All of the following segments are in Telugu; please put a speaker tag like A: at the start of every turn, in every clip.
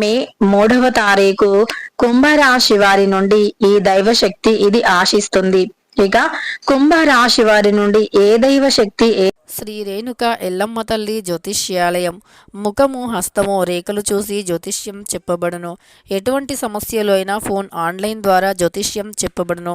A: మే మూడవ తారీఖు కుంభరాశి వారి నుండి ఈ దైవ శక్తి ఇది ఆశిస్తుంది. ఇక కుంభరాశి వారి నుండి ఏ దైవ శక్తి ఏ
B: శ్రీ రేణుక ఎల్లమ్మ తల్లి జ్యోతిష్యాలయం. ముఖము హస్తము రేఖలు చూసి జ్యోతిష్యం చెప్పబడును. ఎటువంటి సమస్యలు అయినా ఫోన్ ఆన్లైన్ ద్వారా జ్యోతిష్యం చెప్పబడును.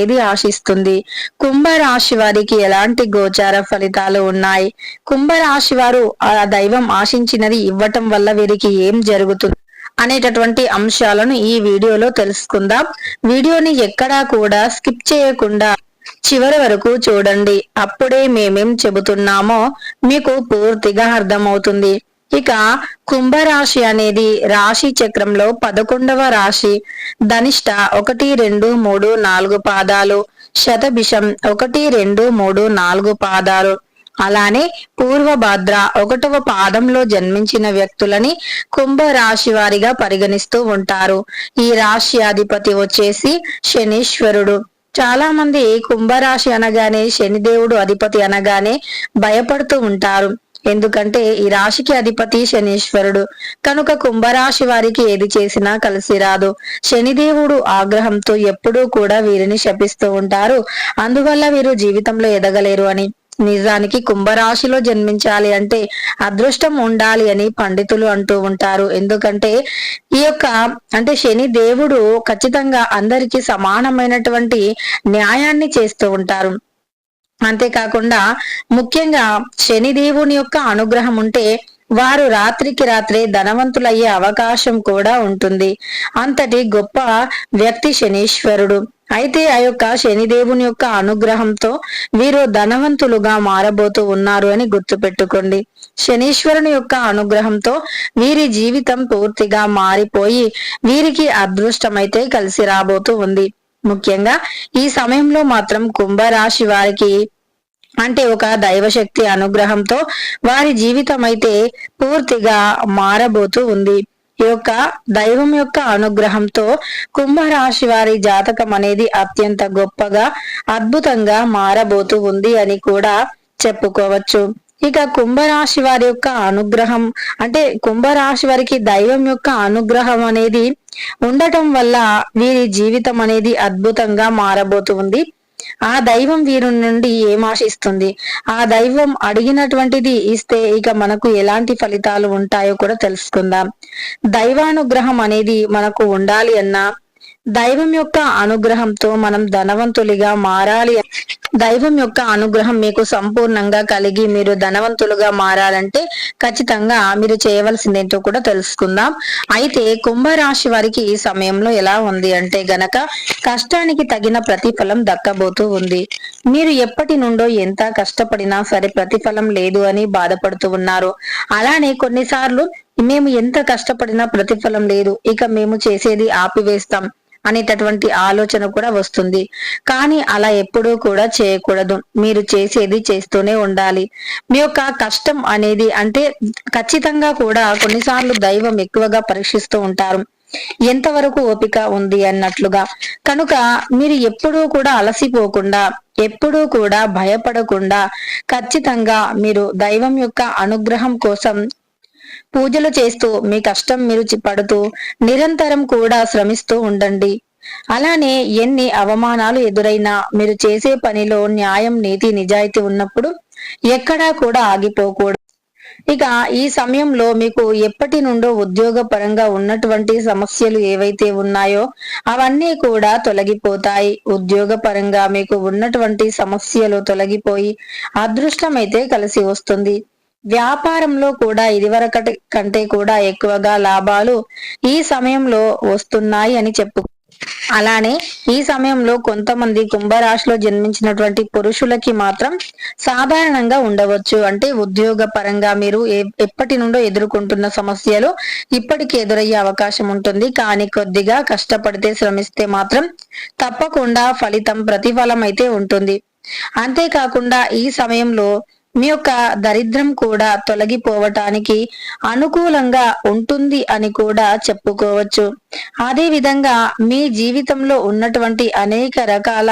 A: ఏది ఆశిస్తుంది? కుంభరాశి వారికి ఎలాంటి గోచార ఫలితాలు ఉన్నాయి? కుంభరాశి వారు ఆ దైవం ఆశించినది ఇవ్వటం వల్ల వీరికి ఏం జరుగుతుంది? అనేటటువంటి అంశాలను ఈ వీడియోలో తెలుసుకుందాం. వీడియోని ఎక్కడా కూడా స్కిప్ చేయకుండా చివరి వరకు చూడండి. అప్పుడే మేమేం చెబుతున్నామో మీకు పూర్తిగా అర్థమవుతుంది. ఇక కుంభరాశి అనేది రాశి చక్రంలో పదకొండవ రాశి. ధనిష్ట ఒకటి రెండు మూడు నాలుగు పాదాలు. శతభిషం ఒకటి రెండు మూడు నాలుగు పాదాలు. అలానే పూర్వభాద్ర ఒకటవ పాదంలో జన్మించిన వ్యక్తులని కుంభ రాశి వారిగా పరిగణిస్తూ ఉంటారు. ఈ రాశి అధిపతి వచ్చేసి శనీశ్వరుడు. చాలా మంది కుంభరాశి అనగానే శనిదేవుడు అధిపతి అనగానే భయపడుతూ ఉంటారు. ఎందుకంటే ఈ రాశికి అధిపతి శనీశ్వరుడు. కనుక కుంభరాశి వారికి ఏది చేసినా కలిసి రాదు. శనిదేవుడు ఆగ్రహంతో ఎప్పుడూ కూడా వీరిని శపిస్తూ ఉంటారు. అందువల్ల వీరు జీవితంలో ఎదగలేరు అని. నిజానికి కుంభరాశిలో జన్మించాలి అంటే అదృష్టం ఉండాలి అని పండితులు అంటూ ఉంటారు. ఎందుకంటే ఈ యొక్క అంటే శని దేవుడు ఖచ్చితంగా అందరికీ సమానమైనటువంటి న్యాయాన్ని చేస్తూ ఉంటారు. అంతేకాకుండా ముఖ్యంగా శనిదేవుని యొక్క అనుగ్రహం ఉంటే వారు రాత్రికి రాత్రే ధనవంతులయ్యే అవకాశం కూడా ఉంటుంది. అంతటి గొప్ప వ్యక్తి శనీశ్వరుడు. అయితే ఆ యొక్క శనిదేవుని యొక్క అనుగ్రహంతో వీరు ధనవంతులుగా మారబోతూ ఉన్నారు అని గుర్తుపెట్టుకోండి. శనీశ్వరుని యొక్క అనుగ్రహంతో వీరి జీవితం పూర్తిగా మారిపోయి వీరికి అదృష్టమైతే కలిసి రాబోతూ ఉంది. ముఖ్యంగా ఈ సమయంలో మాత్రం కుంభరాశి వారికి అంటే ఒక దైవశక్తి అనుగ్రహంతో వారి జీవితం అయితే పూర్తిగా మారబోతూ ఉంది. ఈ యొక్క దైవం యొక్క అనుగ్రహంతో కుంభరాశి వారి జాతకం అనేది అత్యంత గొప్పగా అద్భుతంగా మారబోతూ ఉంది అని కూడా చెప్పుకోవచ్చు. ఇక కుంభరాశి వారి యొక్క అనుగ్రహం అంటే కుంభరాశి వారికి దైవం యొక్క అనుగ్రహం అనేది ఉండటం వల్ల వీరి జీవితం అనేది అద్భుతంగా మారబోతుంది. ఆ దైవం వీరి నుండి ఏం ఆశిస్తుంది? ఆ దైవం అడిగినటువంటిది ఇస్తే ఇక మనకు ఎలాంటి ఫలితాలు ఉంటాయో కూడా తెలుసుకుందాం. దైవానుగ్రహం అనేది మనకు ఉండాలి అన్నా దైవం యొక్క అనుగ్రహంతో మనం ధనవంతులుగా మారాలి దైవం యొక్క అనుగ్రహం మీకు సంపూర్ణంగా కలిగి మీరు ధనవంతులుగా మారాలంటే ఖచ్చితంగా మీరు చేయవలసిందేంటో కూడా తెలుసుకుందాం. అయితే కుంభరాశి వారికి ఈ సమయంలో ఎలా ఉంది అంటే గనక కష్టానికి తగిన ప్రతిఫలం దక్కబోతూ ఉంది. మీరు ఎప్పటి నుండో ఎంత కష్టపడినా సరే ప్రతిఫలం లేదు అని బాధపడుతూ ఉన్నారు. అలానే కొన్నిసార్లు మేము ఎంత కష్టపడినా ప్రతిఫలం లేదు. ఇక మేము చేసేది ఆపివేస్తాం. అనేటటువంటి ఆలోచన కూడా వస్తుంది. కానీ అలా ఎప్పుడూ కూడా చేయకూడదు. మీరు చేసేది చేస్తూనే ఉండాలి. మీ యొక్క కష్టం అనేది అంటే ఖచ్చితంగా కూడా కొన్నిసార్లు దైవం ఎక్కువగా పరీక్షిస్తూ ఉంటారు. ఎంతవరకు ఓపిక ఉంది అన్నట్లుగా. కనుక మీరు ఎప్పుడూ కూడా అలసిపోకుండా ఎప్పుడూ కూడా భయపడకుండా ఖచ్చితంగా మీరు దైవం యొక్క అనుగ్రహం కోసం పూజలు చేస్తూ మీ కష్టం మీరు చి- పడుతూ నిరంతరం కూడా శ్రమిస్తూ ఉండండి. అలానే ఎన్ని అవమానాలు ఎదురైనా మీరు చేసే పనిలో న్యాయం నీతి నిజాయితీ ఉన్నప్పుడు ఎక్కడా కూడా ఆగిపోకూడదు. ఇక ఈ సమయంలో మీకు ఎప్పటి నుండో ఉద్యోగ పరంగా ఉన్నటువంటి సమస్యలు ఏవైతే ఉన్నాయో అవన్నీ కూడా తొలగిపోతాయి. ఉద్యోగ పరంగా మీకు ఉన్నటువంటి సమస్యలు తొలగిపోయి అదృష్టం అయితే కలిసి వస్తుంది. వ్యాపారంలో కూడా ఇదివరకటి కంటే కూడా ఎక్కువగా లాభాలు ఈ సమయంలో వస్తున్నాయి అని చెప్పు. అలానే ఈ సమయంలో కొంతమంది కుంభరాశిలో జన్మించినటువంటి పురుషులకి మాత్రం సాధారణంగా ఉండవచ్చు. అంటే ఉద్యోగ పరంగా మీరు ఎప్పటి నుండో ఎదుర్కొంటున్న సమస్యలు ఇప్పటికి ఎదురయ్యే అవకాశం ఉంటుంది. కానీ కొద్దిగా కష్టపడితే శ్రమిస్తే మాత్రం తప్పకుండా ఫలితం ప్రతిఫలం అయితే ఉంటుంది. అంతేకాకుండా ఈ సమయంలో మీ యొక్క దరిద్రం కూడా తొలగిపోవటానికి అనుకూలంగా ఉంటుంది అని కూడా చెప్పుకోవచ్చు. అదే విధంగా మీ జీవితంలో ఉన్నటువంటి అనేక రకాల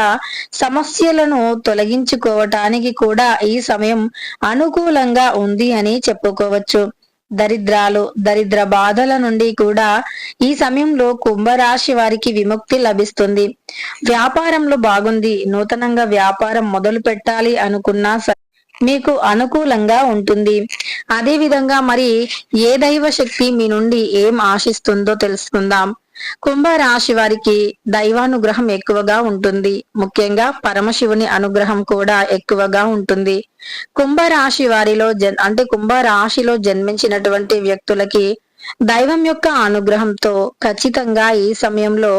A: సమస్యలను తొలగించుకోవటానికి కూడా ఈ సమయం అనుకూలంగా ఉంది అని చెప్పుకోవచ్చు. దరిద్రాలు దరిద్ర బాధల నుండి కూడా ఈ సమయంలో కుంభరాశి వారికి విముక్తి లభిస్తుంది. వ్యాపారంలో బాగుంది. నూతనంగా వ్యాపారం మొదలు పెట్టాలి అనుకున్నా సరే మీకు అనుకూలంగా ఉంటుంది. అదే విధంగా మరి ఏ దైవ శక్తి మీ నుండి ఏం ఆశిస్తుందో తెలుసుకుందాం. కుంభరాశి వారికి దైవానుగ్రహం ఎక్కువగా ఉంటుంది. ముఖ్యంగా పరమశివుని అనుగ్రహం కూడా ఎక్కువగా ఉంటుంది. కుంభరాశి వారిలో జన్ అంటే కుంభరాశిలో జన్మించినటువంటి వ్యక్తులకి దైవం యొక్క అనుగ్రహంతో ఖచ్చితంగా ఈ సమయంలో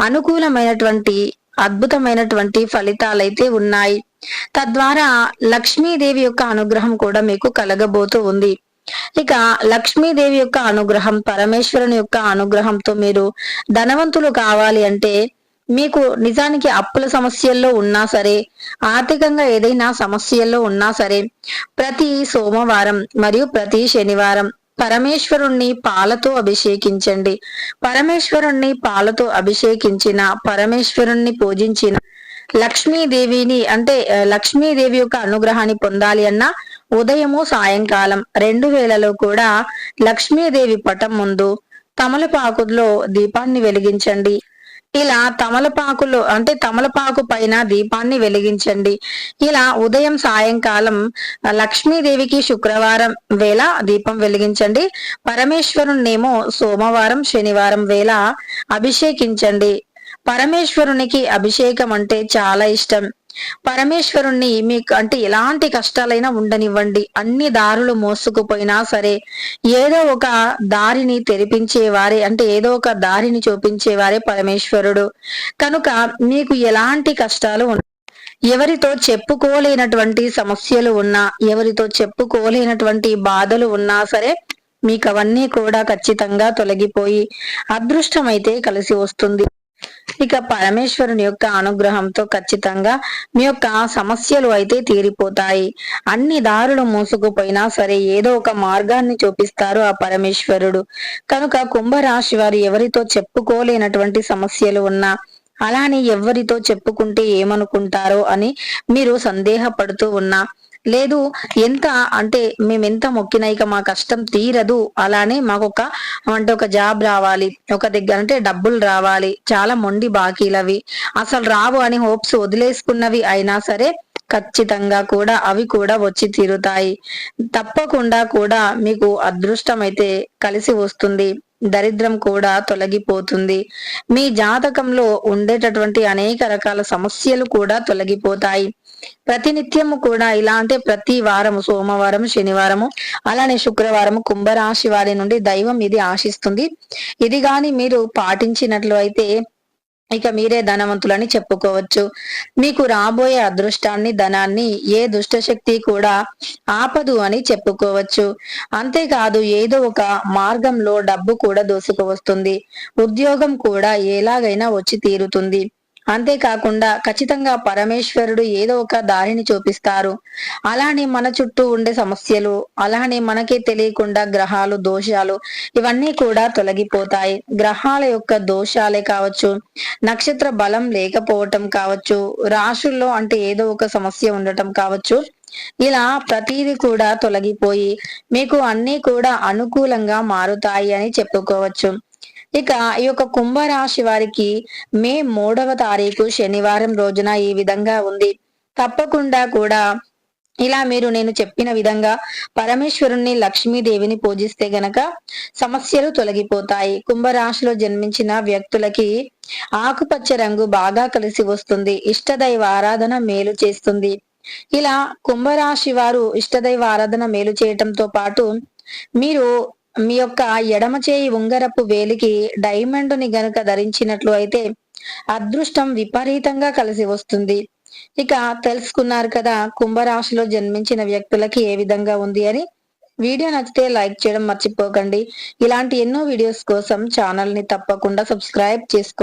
A: అనుకూలమైనటువంటి అద్భుతమైనటువంటి ఫలితాలైతే ఉన్నాయి. తద్వారా లక్ష్మీదేవి యొక్క అనుగ్రహం కూడా మీకు కలగబోతూ ఉంది. ఇక లక్ష్మీదేవి యొక్క అనుగ్రహం పరమేశ్వరుని యొక్క అనుగ్రహంతో మీరు ధనవంతులు కావాలి అంటే మీకు నిజానికి అప్పుల సమస్యల్లో ఉన్నా సరే ఆర్థికంగా ఏదైనా సమస్యల్లో ఉన్నా సరే ప్రతి సోమవారం మరియు ప్రతి శనివారం పరమేశ్వరుణ్ణి పాలతో అభిషేకించండి. పరమేశ్వరుణ్ణి పాలతో అభిషేకించిన పరమేశ్వరుణ్ణి పూజించిన లక్ష్మీదేవిని అంటే లక్ష్మీదేవి యొక్క అనుగ్రహాన్ని పొందాలి అన్న ఉదయము సాయంకాలం రెండు వేలలో కూడా లక్ష్మీదేవి పటం ముందు తమలపాకులో దీపాన్ని వెలిగించండి. ఇలా తమలపాకులో అంటే తమలపాకు పైన దీపాన్ని వెలిగించండి. ఇలా ఉదయం సాయంకాలం లక్ష్మీదేవికి శుక్రవారం వేళ దీపం వెలిగించండి. పరమేశ్వరుణ్ణేమో సోమవారం శనివారం వేళ అభిషేకించండి. పరమేశ్వరునికి అభిషేకం అంటే చాలా ఇష్టం. పరమేశ్వరుణ్ణి మీకు అంటే ఎలాంటి కష్టాలైనా ఉండనివ్వండి. అన్ని దారులు మోసుకుపోయినా సరే ఏదో ఒక దారిని తెరిపించేవారే అంటే ఏదో ఒక దారిని చూపించేవారే పరమేశ్వరుడు. కనుక మీకు ఎలాంటి కష్టాలు ఎవరితో చెప్పుకోలేనటువంటి సమస్యలు ఉన్నా ఎవరితో చెప్పుకోలేనటువంటి బాధలు ఉన్నా సరే మీకు అవన్నీ కూడా ఖచ్చితంగా తొలగిపోయి అదృష్టం అయితే కలిసి వస్తుంది. ఇక పరమేశ్వరుని యొక్క అనుగ్రహంతో ఖచ్చితంగా మీ యొక్క సమస్యలు అయితే తీరిపోతాయి. అన్ని దారులు మూసుకుపోయినా సరే ఏదో ఒక మార్గాన్ని చూపిస్తారు ఆ పరమేశ్వరుడు. కనుక కుంభరాశి వారు ఎవరితో చెప్పుకోలేనటువంటి సమస్యలు ఉన్నా అలానే ఎవరితో చెప్పుకుంటే ఏమనుకుంటారో అని మీరు సందేహపడుతూ ఉన్నా లేదు ఎంత అంటే మేము ఎంత మొక్కినా ఇక మా కష్టం తీరదు. అలానే మాకు ఒక అంటే ఒక జాబ్ రావాలి. ఒక దగ్గర అంటే డబ్బులు రావాలి. చాలా మొండి బాకీలు అవి అసలు రావు అని హోప్స్ వదిలేసుకున్నవి అయినా సరే ఖచ్చితంగా కూడా అవి కూడా వచ్చి తీరుతాయి. తప్పకుండా కూడా మీకు అదృష్టం అయితే కలిసి వస్తుంది. దరిద్రం కూడా తొలగిపోతుంది. మీ జాతకంలో ఉండేటటువంటి అనేక రకాల సమస్యలు కూడా తొలగిపోతాయి. ప్రతినిత్యము కూడా ఇలా అంటే ప్రతి వారము సోమవారం శనివారము అలానే శుక్రవారము కుంభరాశి వారి నుండి దైవం ఇది ఆశిస్తుంది. ఇది గాని మీరు పాటించినట్లు అయితే ఇక మీరే ధనవంతులని చెప్పుకోవచ్చు. మీకు రాబోయే అదృష్టాన్ని ధనాన్ని ఏ దుష్టశక్తి కూడా ఆపదు అని చెప్పుకోవచ్చు. అంతేకాదు ఏదో ఒక మార్గంలో డబ్బు కూడా దోసుకు వస్తుంది ఉద్యోగం కూడా ఎలాగైనా వచ్చి తీరుతుంది. అంతేకాకుండా ఖచ్చితంగా పరమేశ్వరుడు ఏదో ఒక దారిని చూపిస్తారు. అలానే మన చుట్టూ ఉండే సమస్యలు అలానే మనకే తెలియకుండా గ్రహాలు దోషాలు ఇవన్నీ కూడా తొలగిపోతాయి. గ్రహాల యొక్క దోషాలే కావచ్చు నక్షత్ర బలం లేకపోవటం కావచ్చు రాశుల్లో అంటే ఏదో ఒక సమస్య ఉండటం కావచ్చు ఇలా ప్రతిదీ కూడా తొలగిపోయి మీకు అన్ని కూడా అనుకూలంగా మారుతాయి అని చెప్పుకోవచ్చు. ఇక ఈ యొక్క కుంభరాశి వారికి మే మూడవ తారీఖు శనివారం రోజున ఈ విధంగా ఉంది. తప్పకుండా కూడా ఇలా మీరు నేను చెప్పిన విధంగా పరమేశ్వరుణ్ణి లక్ష్మీదేవిని పూజిస్తే గనక సమస్యలు తొలగిపోతాయి. కుంభరాశిలో జన్మించిన వ్యక్తులకి ఆకుపచ్చ రంగు బాగా కలిసి వస్తుంది. ఇష్టదైవ ఆరాధన మేలు చేస్తుంది. ఇలా కుంభరాశి వారు ఇష్టదైవ ఆరాధన మేలు చేయటంతో పాటు మీరు మీ యొక్క ఎడమ చేయి ఉంగరపు వేలికి డైమండ్ని గనుక ధరించినట్లు అయితే అదృష్టం విపరీతంగా కలిసి వస్తుంది. ఇక తెలుసుకున్నారు కదా కుంభరాశిలో జన్మించిన వ్యక్తులకి ఏ విధంగా ఉంది అని. వీడియో నచ్చితే లైక్ చేయడం మర్చిపోకండి. ఇలాంటి ఎన్నో వీడియోస్ కోసం ఛానల్ని తప్పకుండా సబ్స్క్రైబ్ చేసుకోండి.